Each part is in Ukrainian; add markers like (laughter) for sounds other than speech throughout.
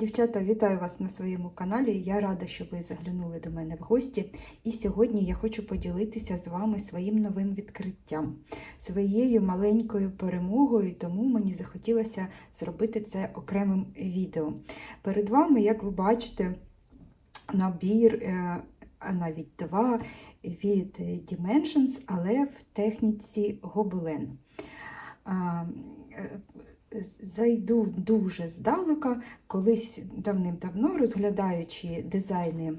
Дівчата, вітаю вас на своєму каналі. Я рада, що ви заглянули до мене в гості. І сьогодні я хочу поділитися з вами своїм новим відкриттям, своєю маленькою перемогою, тому мені захотілося зробити це окремим відео. Перед вами, як ви бачите, набір, е, а навіть два від Dimensions, але в техніці гобелен. Зайду дуже здалека, колись давним-давно, розглядаючи дизайни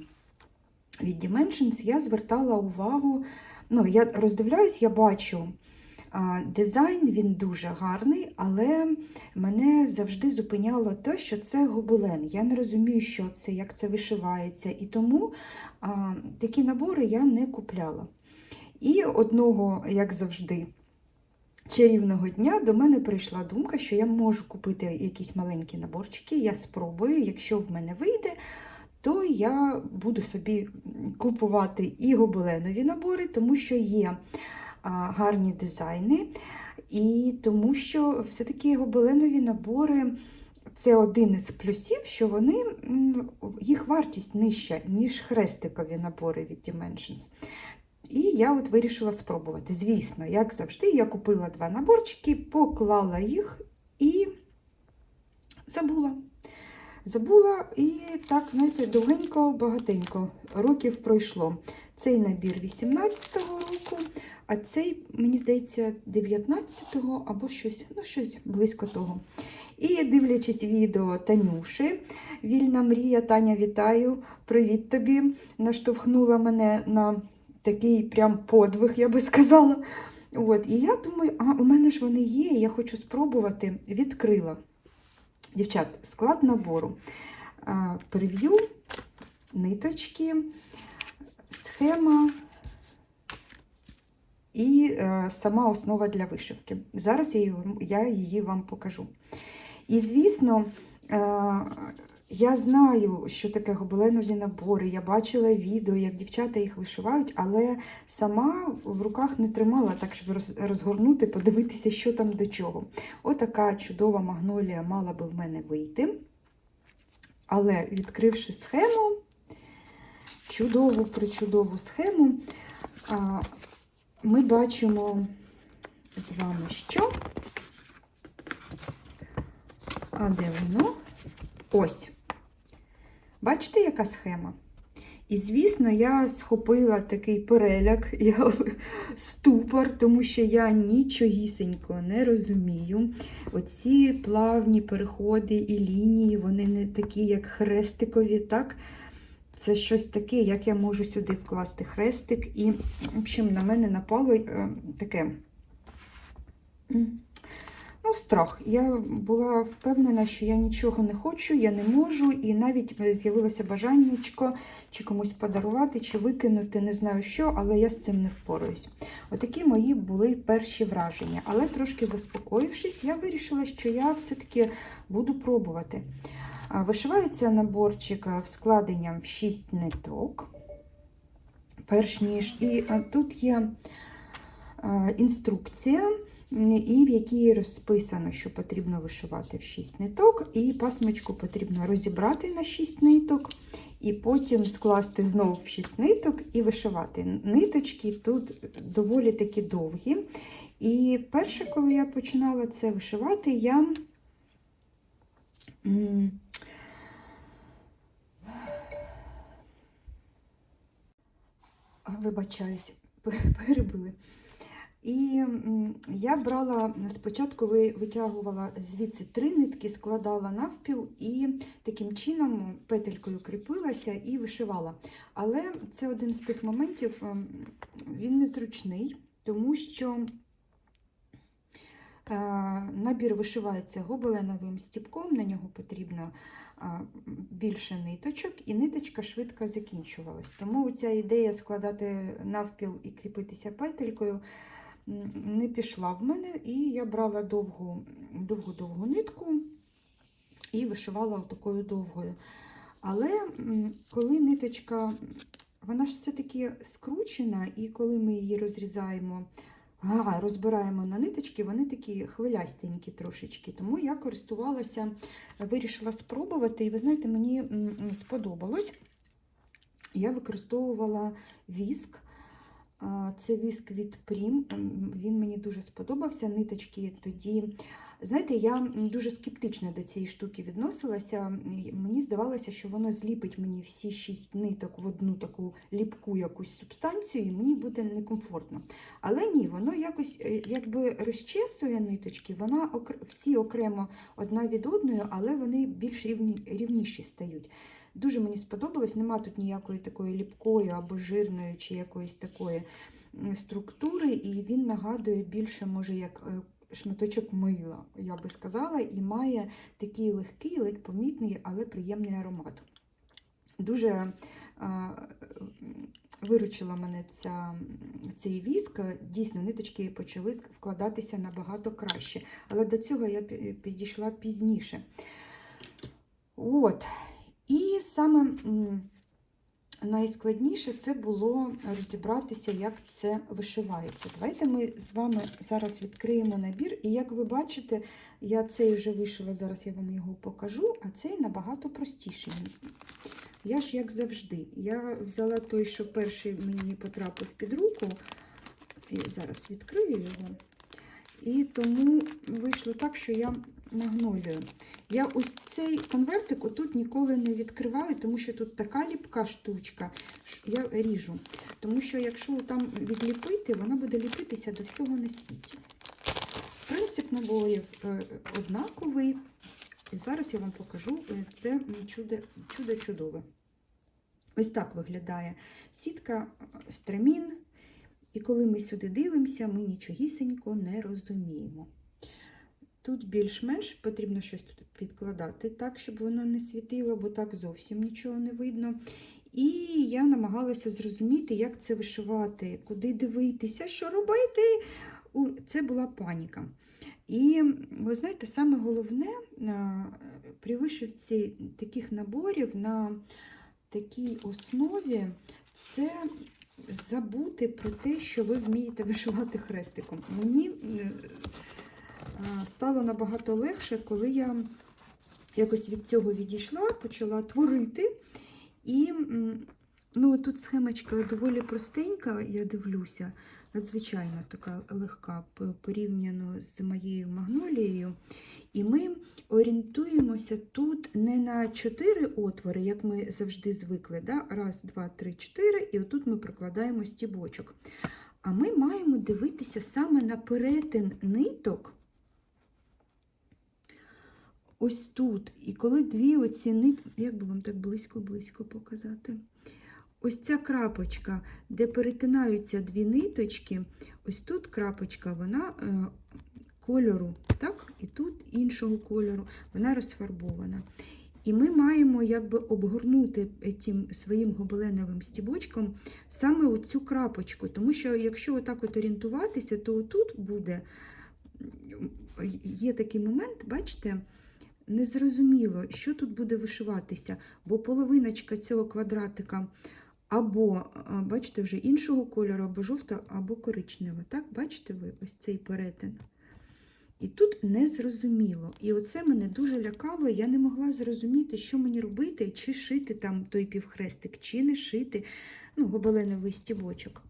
від Dimensions, я звертала увагу, ну, я роздивляюсь, я бачу дизайн, він дуже гарний, але мене завжди зупиняло те, що це гобелен. Я не розумію, що це, як це вишивається, і тому а, такі набори я не купляла. І одного, як завжди, чарівного дня до мене прийшла думка, що я можу купити якісь маленькі наборчики, я спробую, якщо в мене вийде, то я буду собі купувати і гобеленові набори, тому що є гарні дизайни, і тому що все-таки гобеленові набори. Це один із плюсів, що вони, їх вартість нижча, ніж хрестикові набори від Dimensions. І я от вирішила спробувати. Звісно, як завжди, я купила два наборчики, поклала їх і забула. Забула і так, знаєте, довгенько, багатенько років пройшло. Цей набір 18-го року, а цей, мені здається, 19-го або щось, ну, щось близько того. І дивлячись відео Танюши, Вільна мрія, Таня, вітаю! Привіт тобі! Наштовхнула мене на такий прям подвиг, я би сказала. От, І я думаю, а у мене ж вони є, я хочу спробувати. Відкрила. Дівчат, склад набору. А, Прев'ю, ниточки, схема і е, сама основа для вишивки. Зараз я її, я її вам покажу. І, звісно, е, я знаю, що таке гобеленові набори. Я бачила відео, як дівчата їх вишивають, але сама в руках не тримала, так щоб розгорнути, подивитися, що там до чого. Отака чудова магнолія мала би в мене вийти. Але відкривши схему, чудову причудову схему, ми бачимо з вами, що. А де воно? Ось. Бачите, яка схема? І, звісно, я схопила такий переляк, (laughs) я ступор, тому що я нічогісінько не розумію. Оці плавні переходи і лінії, вони не такі, як хрестикові, так? Це щось таке, як я можу сюди вкласти хрестик. І, в общем, на мене напало е, таке. Ну, страх. Я була впевнена, що я нічого не хочу, я не можу, і навіть з'явилося бажаннячко чи комусь подарувати, чи викинути, не знаю що, але я з цим не впораюсь. Отакі мої були перші враження. Але трошки заспокоївшись, я вирішила, що я все-таки буду пробувати. Вишивається наборчик а, в складенням в 6 ниток. Перш ніж, і тут є інструкція і в якій розписано, що потрібно вишивати в 6 ниток, і пасмочку потрібно розібрати на 6 ниток, і потім скласти знову в 6 ниток і вишивати. Ниточки тут доволі таки довгі. І перше, коли я починала це вишивати, я вибачаюсь, (laughs) перебили. І я брала спочатку витягувала звідси три нитки, складала навпіл і таким чином петелькою кріпилася і вишивала. Але це один з тих моментів, ем, він незручний, тому що е, набір вишивається гобеленовим стіпком, на нього потрібно більше ниточок, і ниточка швидко закінчувалась. Тому ця ідея складати навпіл і кріпитися петелькою не пішла в мене, і я брала довгу довгу довгу нитку і вишивала такою довгою. Але коли ниточка, вона ж все-таки скручена, і коли ми її розрізаємо розбираємо на ниточки, вони такі хвилястенькі трошечки. Тому я користувалася, вирішила спробувати, і ви знаєте, мені сподобалось. Я використовувала віск. Це віск від Прім. Він мені дуже сподобався. Ниточки тоді. Знаєте, я дуже скептично до цієї штуки відносилася. Мені здавалося, що воно зліпить мені всі шість ниток в одну таку ліпку якусь субстанцію, і мені буде некомфортно. Але ні, воно якось е, якби розчесує ниточки, вона всі окремо одна від одної, але вони більш рівні, рівніші стають. Дуже мені сподобалось, нема тут ніякої такої ліпкої або жирної чи якоїсь такої структури, і він нагадує більше, може, як е, шматочок мила, я би сказала, і має такий легкий, ледь помітний, але приємний аромат. Дуже а, виручила мене ця, цей віск. Дійсно, ниточки почали вкладатися набагато краще. Але до цього я підійшла пізніше. От. І саме найскладніше це було розібратися, як це вишивається. Давайте ми з вами зараз відкриємо набір. І як ви бачите, я цей вже вишила, зараз я вам його покажу, а цей набагато простіший. Я ж, як завжди, я взяла той, що перший мені потрапив під руку. І зараз відкрию його. І тому вийшло так, що я нагнойлюю. Я ось цей конвертик отут ніколи не відкриваю, тому що тут така ліпка штучка, я ріжу. Тому що якщо там відліпити, вона буде ліпитися до всього на світі. Принцип наборів е, однаковий. І зараз я вам покажу е, це чудо, чудо чудове. Ось так виглядає сітка е, стремін. І коли ми сюди дивимося, ми нічогісенько не розуміємо. Тут більш-менш потрібно щось тут підкладати так, щоб воно не світило, бо так зовсім нічого не видно. І я намагалася зрозуміти, як це вишивати, куди дивитися, що робити. Це була паніка. І ви знаєте, саме головне при вишивці таких наборів на такій основі це забути про те, що ви вмієте вишивати хрестиком. Мені е, стало набагато легше, коли я якось від цього відійшла, почала творити. І ну, тут схемочка доволі простенька, я дивлюся, надзвичайно така легка порівняно з моєю магнолією. І ми орієнтуємося тут не на чотири отвори, як ми завжди звикли. Да? Раз, два, три, чотири, і отут ми прокладаємо стібочок. А ми маємо дивитися саме на перетин ниток. Ось тут. І коли дві оці нитки, як би вам так близько-близько показати? Ось ця крапочка, де перетинаються дві ниточки, ось тут крапочка, вона е, кольору, так? І тут іншого кольору, вона розфарбована. І ми маємо якби обгорнути тим своїм гобеленовим стібочком саме оцю крапочку. Тому що якщо отак от орієнтуватися, то тут буде є такий момент, бачите, незрозуміло, що тут буде вишиватися, бо половиночка цього квадратика або, бачите, вже іншого кольору, або жовта, або коричнева. Так, бачите ви ось цей перетин. І тут незрозуміло. І оце мене дуже лякало. Я не могла зрозуміти, що мені робити, чи шити там той півхрестик, чи не шити ну, гобеленовий стібочок.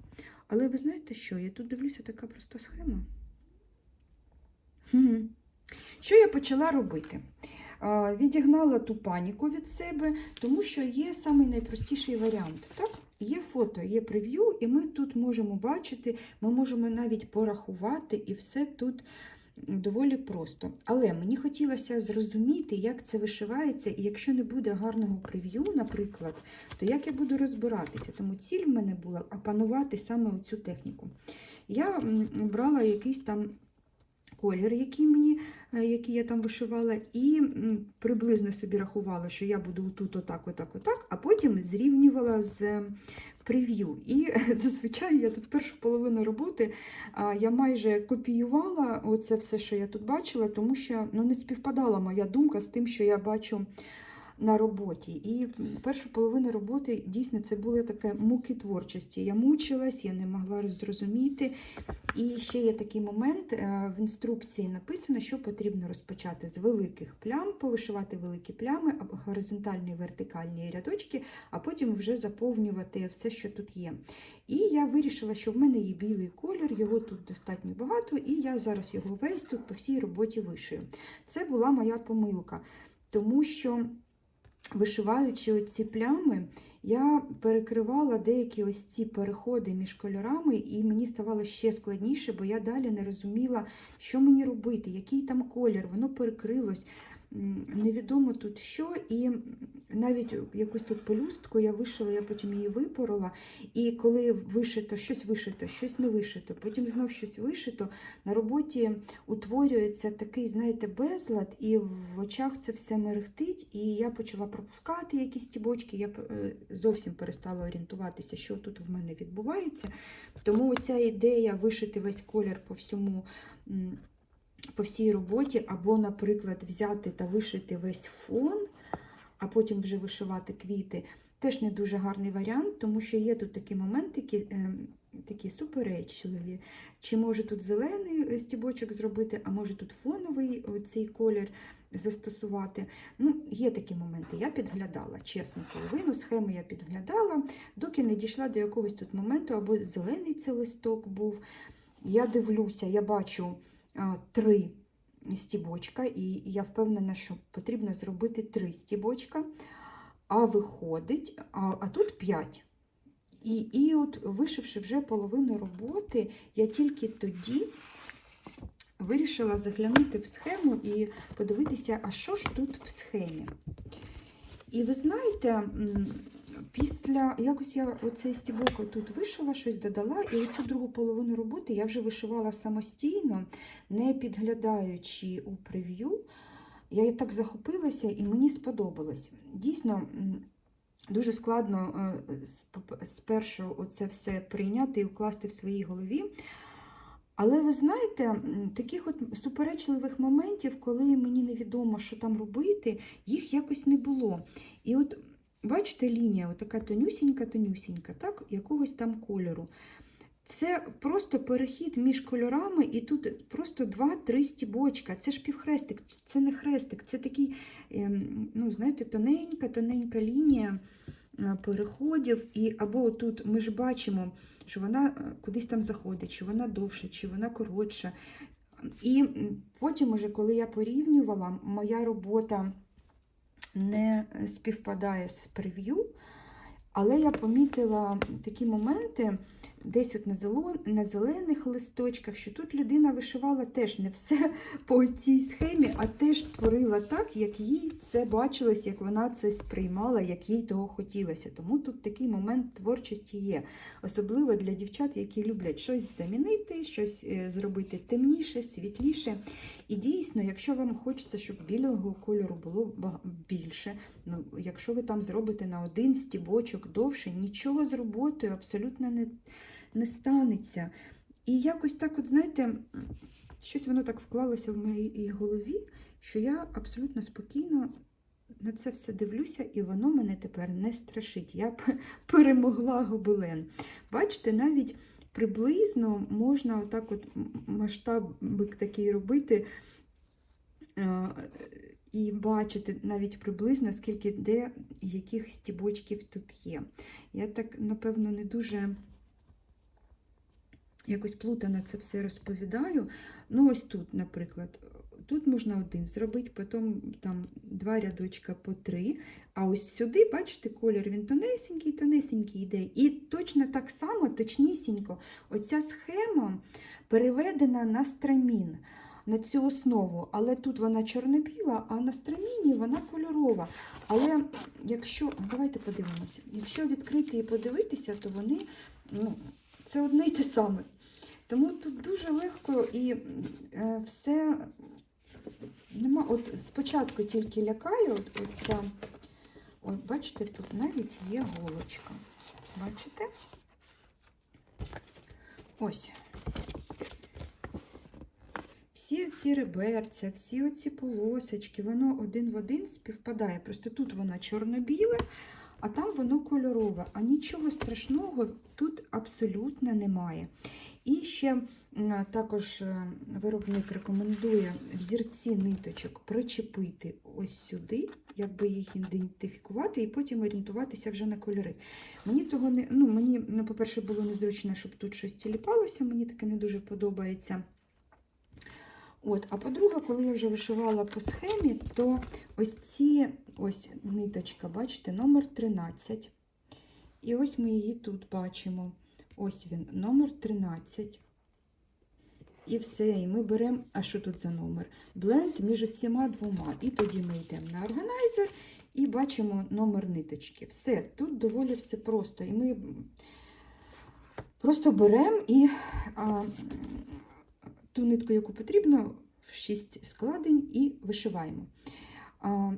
Але ви знаєте що? Я тут дивлюся така проста схема. Що я почала робити? Відігнала ту паніку від себе, тому що є самий найпростіший варіант. Так? Є фото, є прев'ю, і ми тут можемо бачити, ми можемо навіть порахувати, і все тут доволі просто. Але мені хотілося зрозуміти, як це вишивається, і якщо не буде гарного прев'ю, наприклад, то як я буду розбиратися. Тому ціль в мене була опанувати саме цю техніку. Я брала якийсь там колір, який мені, е, який я там вишивала, і приблизно собі рахувала, що я буду тут отак, отак, отак, а потім зрівнювала з прев'ю. І (laughs) зазвичай я тут першу половину роботи я майже копіювала оце все, що я тут бачила, тому що ну, не співпадала моя думка з тим, що я бачу на роботі. І першу половину роботи дійсно це були таке муки творчості. Я мучилась, я не могла зрозуміти. І ще є такий момент: е, в інструкції написано, що потрібно розпочати з великих плям, повишивати великі плями, горизонтальні вертикальні рядочки, а потім вже заповнювати все, що тут є. І я вирішила, що в мене є білий колір, його тут достатньо багато, і я зараз його весь тут по всій роботі вишию. Це була моя помилка, тому що. Вишиваючи оці плями, я перекривала деякі ось ці переходи між кольорами, і мені ставало ще складніше, бо я далі не розуміла, що мені робити, який там колір, воно перекрилось. Невідомо тут що, і навіть якусь тут пелюстку я вишила, я потім її випорола. І коли вишито, щось вишито, щось не вишито, потім знов щось вишито, на роботі утворюється такий, знаєте, безлад, і в очах це все мерехтить. І я почала пропускати якісь стібочки, я е, зовсім перестала орієнтуватися, що тут в мене відбувається. Тому ця ідея вишити весь колір по всьому. По всій роботі, або, наприклад, взяти та вишити весь фон, а потім вже вишивати квіти, теж не дуже гарний варіант, тому що є тут такі моменти, е, такі суперечливі. Чи може тут зелений стібочок зробити, а може тут фоновий цей колір застосувати. Ну, Є такі моменти. Я підглядала, чесно, половину схеми я підглядала, доки не дійшла до якогось тут моменту, або зелений це листок був. Я дивлюся, я бачу три стібочка, і я впевнена, що потрібно зробити три стібочка, а виходить, а, а тут п'ять. І, і от вишивши вже половину роботи, я тільки тоді вирішила заглянути в схему і подивитися, а що ж тут в схемі. І ви знаєте, після якось я оцей стібок тут вишила, щось додала, і оцю другу половину роботи я вже вишивала самостійно, не підглядаючи у прев'ю. Я так захопилася і мені сподобалось. Дійсно, дуже складно е, спершу оце все прийняти і вкласти в своїй голові. Але ви знаєте, таких от суперечливих моментів, коли мені невідомо, що там робити, їх якось не було. І от бачите, лінія, така тонюсінька-тонюсінька, так, якогось там кольору. Це просто перехід між кольорами, і тут просто два-три стібочка. Це ж півхрестик, це не хрестик, це такий, ем, ну, знаєте, тоненька, тоненька лінія е, переходів. І або тут ми ж бачимо, що вона е, кудись там заходить, чи вона довша, чи вона коротша. І потім, уже, коли я порівнювала, моя робота не співпадає з прев'ю, але я помітила такі моменти, десь от на, зелених листочках, що тут людина вишивала теж не все (laughs) по цій схемі, а теж творила так, як їй це бачилось, як вона це сприймала, як їй того хотілося. Тому тут такий момент творчості є. Особливо для дівчат, які люблять щось замінити, щось е, зробити темніше, світліше. І дійсно, якщо вам хочеться, щоб білого кольору було більше, ну, якщо ви там зробите на один стібочок довше, нічого з роботою абсолютно не, не станеться. І якось так, от знаєте, щось воно так вклалося в моїй голові, що я абсолютно спокійно на це все дивлюся, і воно мене тепер не страшить. Я (laughs) перемогла гобелен. Бачите, навіть приблизно можна отак от масштабик такий робити. е, І бачити навіть приблизно, скільки де яких стібочків тут є. Я так, напевно, не дуже якось плутано це все розповідаю. Ну, ось тут, наприклад, тут можна один зробити, потім там два рядочка по три. А ось сюди, бачите, колір він тонесенький, тонесенький йде. І точно так само, точнісінько, оця схема переведена на страмін. На цю основу, але тут вона чорно-біла, а на страміні вона кольорова. Але якщо, давайте подивимося, якщо відкрити і подивитися, то вони ну, це одне й те саме. Тому тут дуже легко і е, все нема. От спочатку тільки лякає, от, оця, от бачите, тут навіть є голочка. Бачите? Ось. Всі оці реберця, всі оці полосочки, воно один в один співпадає. Просто тут воно чорно-біле, а там воно кольорове. А нічого страшного тут абсолютно немає. І ще також е, виробник рекомендує взірці ниточок причепити ось сюди, якби їх ідентифікувати, і потім орієнтуватися вже на кольори. Мені того не, ну, мені, ну, по-перше, було незручно, щоб тут щось тіліпалося, мені таке не дуже подобається. От, а по-друге, коли я вже вишивала по схемі, то ось ці ось ниточка, бачите, номер 13. І ось ми її тут бачимо. Ось він, номер 13. І все, і ми беремо, а що тут за номер? Бленд між цими двома. І тоді ми йдемо на органайзер і бачимо номер ниточки. Все, тут доволі все просто. І ми просто беремо і а, ту нитку, яку потрібно, в 6 складень і вишиваємо.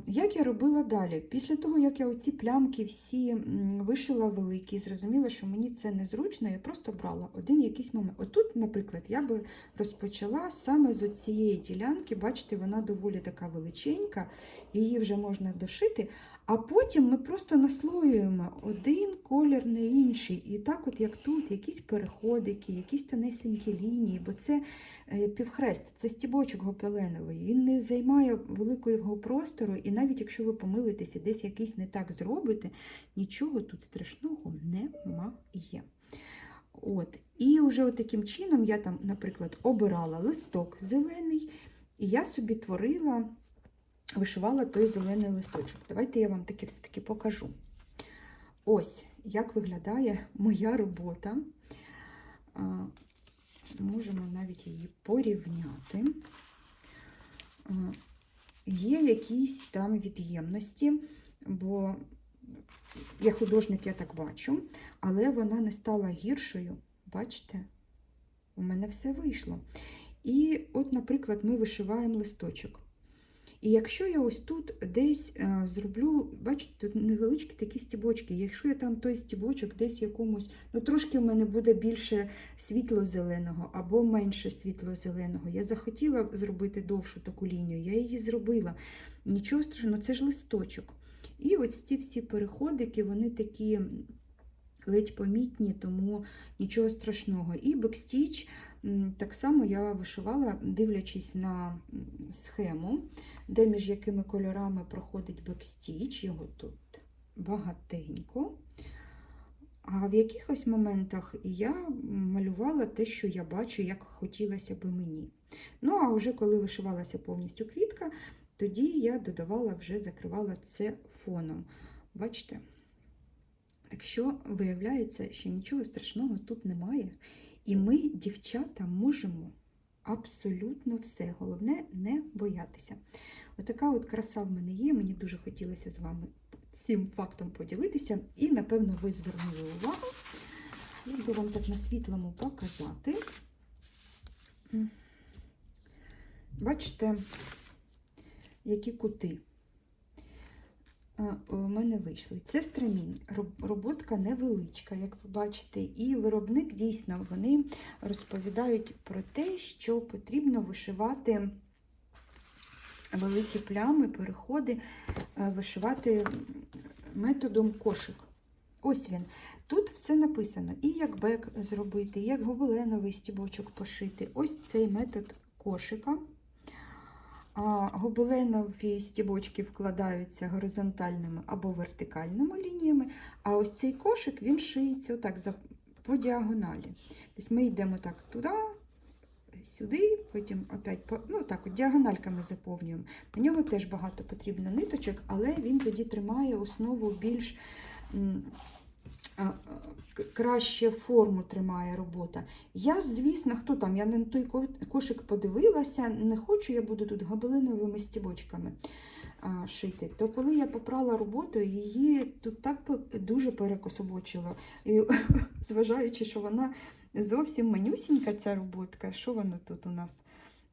Як я робила далі? Після того, як я оці плямки всі вишила великі, зрозуміла, що мені це незручно, я просто брала один якийсь момент. Отут, наприклад, я би розпочала саме з цієї ділянки, бачите, вона доволі така величенька, її вже можна дошити. А потім ми просто наслоюємо один колір на інший. І так, от як тут, якісь переходики, якісь тонесенькі лінії, бо це е, півхрест, це стібочок гопеленовий. Він не займає великого простору, і навіть якщо ви помилитеся, десь якийсь не так зробите, нічого тут страшного немає. От. І вже таким чином я там, наприклад, обирала листок зелений, і я собі творила вишивала той зелений листочок. Давайте я вам таки все-таки покажу. Ось як виглядає моя робота. Можемо навіть її порівняти. Є якісь там від'ємності, бо я художник, я так бачу, але вона не стала гіршою. Бачите? У мене все вийшло. І от, наприклад, ми вишиваємо листочок. І якщо я ось тут десь е, зроблю, бачите, тут невеличкі такі стібочки, якщо я там той стібочок десь якомусь, ну трошки в мене буде більше світло-зеленого або менше світло-зеленого. Я захотіла зробити довшу таку лінію, я її зробила. Нічого страшного, це ж листочок. І ось ці всі переходики, вони такі ледь помітні, тому нічого страшного. І бекстіч так само я вишивала, дивлячись на схему, де між якими кольорами проходить бекстіч, його тут багатенько. А в якихось моментах я малювала те, що я бачу, як хотілося би мені. Ну, а вже коли вишивалася повністю квітка, тоді я додавала, вже закривала це фоном. Бачите? Якщо виявляється, що нічого страшного тут немає, і ми, дівчата, можемо абсолютно все. Головне не боятися. Отака от краса в мене є. Мені дуже хотілося з вами цим фактом поділитися. І, напевно, ви звернули увагу. Як би вам так на світлому показати. Бачите, які кути у мене вийшли. Це стремінь, роботка невеличка, як ви бачите, і виробник дійсно вони розповідають про те, що потрібно вишивати великі плями, переходи, вишивати методом кошик. Ось він. Тут все написано: і як бек зробити, і як гобеленовий стібочок пошити. Ось цей метод кошика. А гобеленові стібочки вкладаються горизонтальними або вертикальними лініями, а ось цей кошик він шиється отак по діагоналі. Тобто Ми йдемо так туди, сюди, потім опять по, ну так, от діагональками заповнюємо. На нього теж багато потрібно ниточок, але він тоді тримає основу більш краще форму тримає робота. Я, звісно, хто там, я на той кошик подивилася, не хочу, я буду тут гобелиновими стібочками шити. То коли я попрала роботу, її тут так дуже перекособочило. І, (laughs) зважаючи, що вона зовсім манюсінька, ця роботка, що вона тут у нас?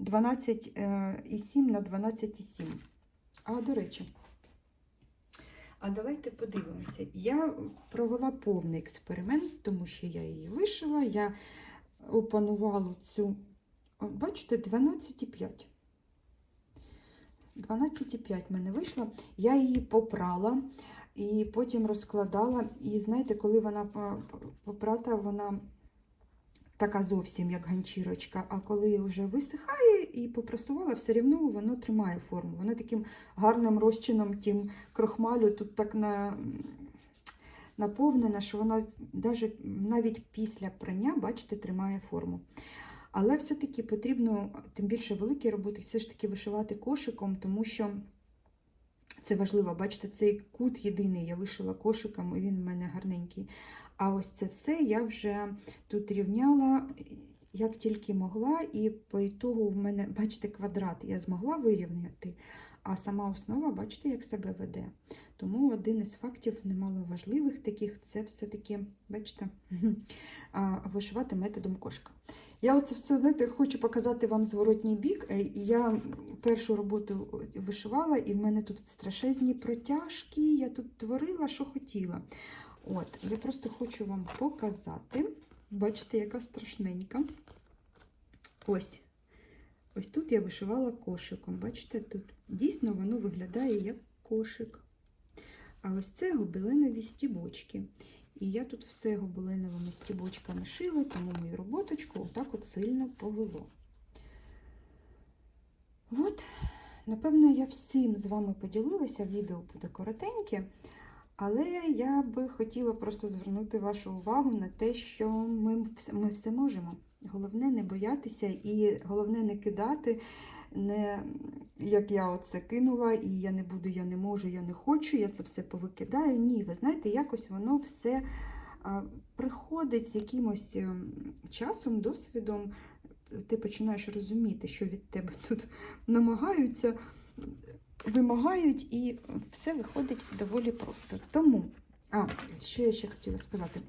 12,7 на 12,7. А, до речі, а давайте подивимося. Я провела повний експеримент, тому що я її вишила, я опанувала цю, бачите, 12,5. 12,5 в мене вийшла. Я її попрала і потім розкладала. І знаєте, коли вона по- попрата, вона така зовсім як ганчірочка. А коли вже висихає і попрасувала, все рівно воно тримає форму. Воно таким гарним розчином тим крохмалю тут так на. Наповнена, що вона даже, навіть після прання, бачите, тримає форму. Але все-таки потрібно, тим більше великі роботи, все ж таки вишивати кошиком, тому що це важливо. Бачите, цей кут єдиний я вишила кошиком, і він в мене гарненький. А ось це все я вже тут рівняла, як тільки могла, і по ітогу в мене, бачите, квадрат я змогла вирівняти, а сама основа, бачите, як себе веде. Тому один із фактів немаловажливих таких це все-таки, бачите, (laughs) вишивати методом кошика. Я оце все знаєте, хочу показати вам зворотній бік. Е, Я першу роботу вишивала, і в мене тут страшезні протяжки. Я тут творила, що хотіла. От, я просто хочу вам показати. Бачите, яка страшненька. Ось. Ось тут я вишивала кошиком. Бачите, тут дійсно воно виглядає як кошик. А ось це гобеленові стібочки. І я тут все гобеленовими стібочками шила, тому мою роботочку отак от сильно повело. От, напевно, я всім з вами поділилася. Відео буде коротеньке, але я би хотіла просто звернути вашу увагу на те, що ми, ми все можемо. Головне не боятися і головне не кидати, не як я оце кинула, і я не буду, я не можу, я не хочу, я це все повикидаю. Ні, ви знаєте, якось воно все приходить з якимось ем, часом, досвідом. Ти починаєш розуміти, що від тебе (laughs) тут намагаються, вимагають, і все виходить доволі просто. Тому, а, що я ще хотіла сказати.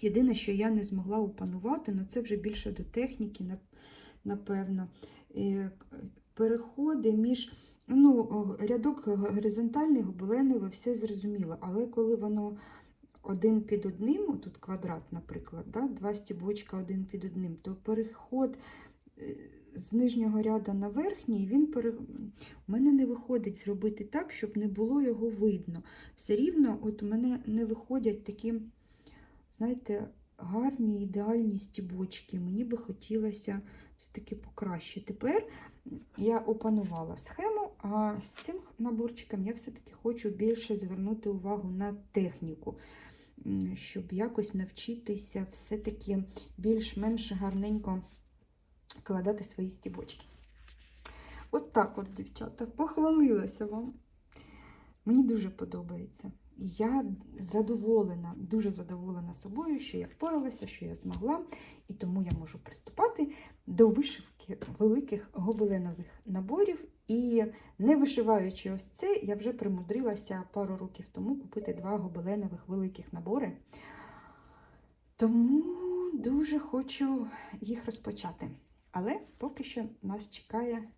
Єдине, що я не змогла опанувати, ну це вже більше до техніки, напевно. Е, Переходи між ну, рядок горизонтальний, гобеленовий, все зрозуміло. Але коли воно один під одним, тут квадрат, наприклад, да, два стібочка один під одним, то переход е, з нижнього ряду на верхній, він пере... у мене не виходить зробити так, щоб не було його видно. Все рівно, от у мене не виходять такі, знаєте, гарні, ідеальні стібочки. Мені би хотілося все-таки покраще. Тепер я опанувала схему, а з цим наборчиком я все-таки хочу більше звернути увагу на техніку, щоб якось навчитися все-таки більш-менш гарненько кладати свої стібочки. От так от, дівчата, похвалилася вам. Мені дуже подобається. Я задоволена, дуже задоволена собою, що я впоралася, що я змогла, і тому я можу приступати до вишивки великих гобеленових наборів. І не вишиваючи ось це, я вже примудрилася пару років тому купити два гобеленових великих набори. Тому дуже хочу їх розпочати. Але поки що нас чекає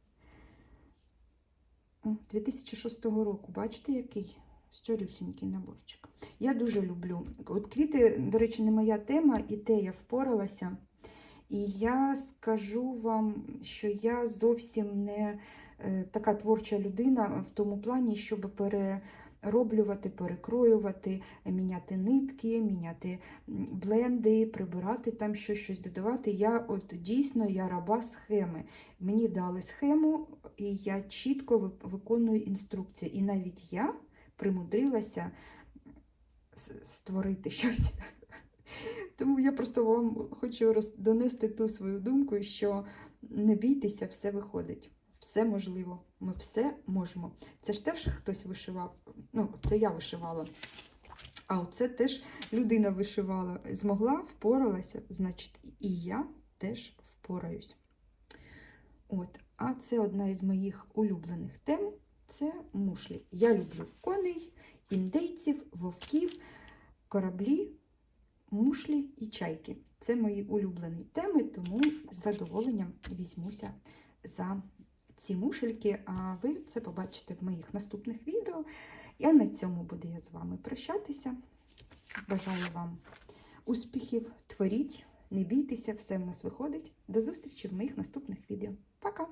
2006 року. Бачите, який щорюсінький наборчик. Я дуже люблю. От квіти, до речі, не моя тема, і те я впоралася. І я скажу вам, що я зовсім не е, така творча людина в тому плані, щоб перероблювати, перекроювати, міняти нитки, міняти бленди, прибирати там щось, щось додавати. Я от дійсно я раба схеми. Мені дали схему, і я чітко виконую інструкцію. І навіть я примудрилася створити щось. Тому я просто вам хочу донести ту свою думку, що не бійтеся, все виходить. Все можливо, ми все можемо. Це ж теж хтось вишивав. Ну, це я вишивала. А оце теж людина вишивала. Змогла, впоралася, значить, і я теж впораюсь. От, а це одна із моїх улюблених тем це мушлі. Я люблю коней, індейців, вовків, кораблі, мушлі і чайки. Це мої улюблені теми, тому з задоволенням візьмуся за ці мушельки. А ви це побачите в моїх наступних відео. Я на цьому буду я з вами прощатися. Бажаю вам успіхів, творіть, не бійтеся, все в нас виходить. До зустрічі в моїх наступних відео. Пока!